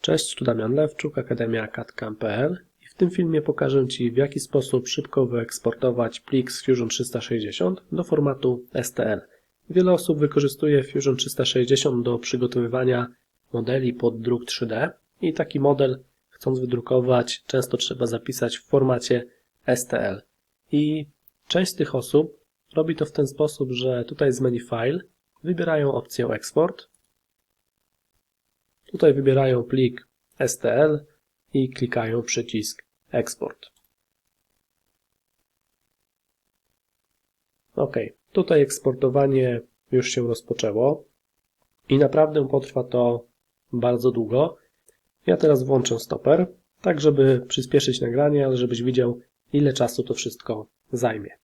Cześć, tu Damian Lewczuk, Akademia CAD.pl i w tym filmie pokażę Ci w jaki sposób szybko wyeksportować plik z Fusion 360 do formatu STL. Wiele osób wykorzystuje Fusion 360 do przygotowywania modeli pod druk 3D i taki model chcąc wydrukować często trzeba zapisać w formacie STL. I część z tych osób robi to w ten sposób, że tutaj z menu File wybierają opcję Export Tutaj wybierają plik STL i klikają przycisk Export. OK, tutaj eksportowanie już się rozpoczęło i naprawdę potrwa to bardzo długo. Ja teraz włączę stoper, tak żeby przyspieszyć nagranie, ale żebyś widział ile czasu to wszystko zajmie.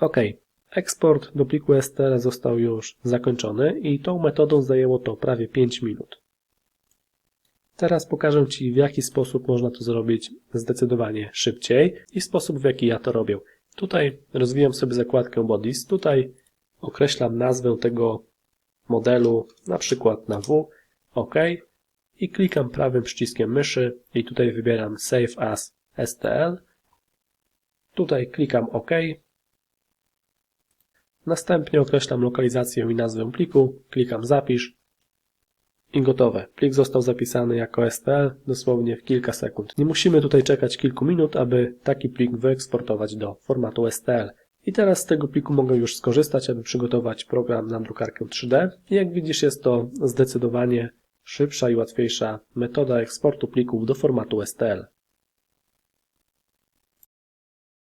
OK, eksport do pliku STL został już zakończony i tą metodą zajęło to prawie 5 minut. Teraz pokażę Ci w jaki sposób można to zrobić zdecydowanie szybciej i sposób w jaki ja to robię. Tutaj rozwijam sobie zakładkę Bodies, tutaj określam nazwę tego modelu na przykład na W, OK i klikam prawym przyciskiem myszy i tutaj wybieram Save as STL. Tutaj klikam OK Następnie określam lokalizację i nazwę pliku, klikam zapisz i gotowe. Plik został zapisany jako STL dosłownie w kilka sekund. Nie musimy tutaj czekać kilku minut, aby taki plik wyeksportować do formatu STL. I teraz z tego pliku mogę już skorzystać, aby przygotować program na drukarkę 3D. I jak widzisz jest to zdecydowanie szybsza i łatwiejsza metoda eksportu plików do formatu STL.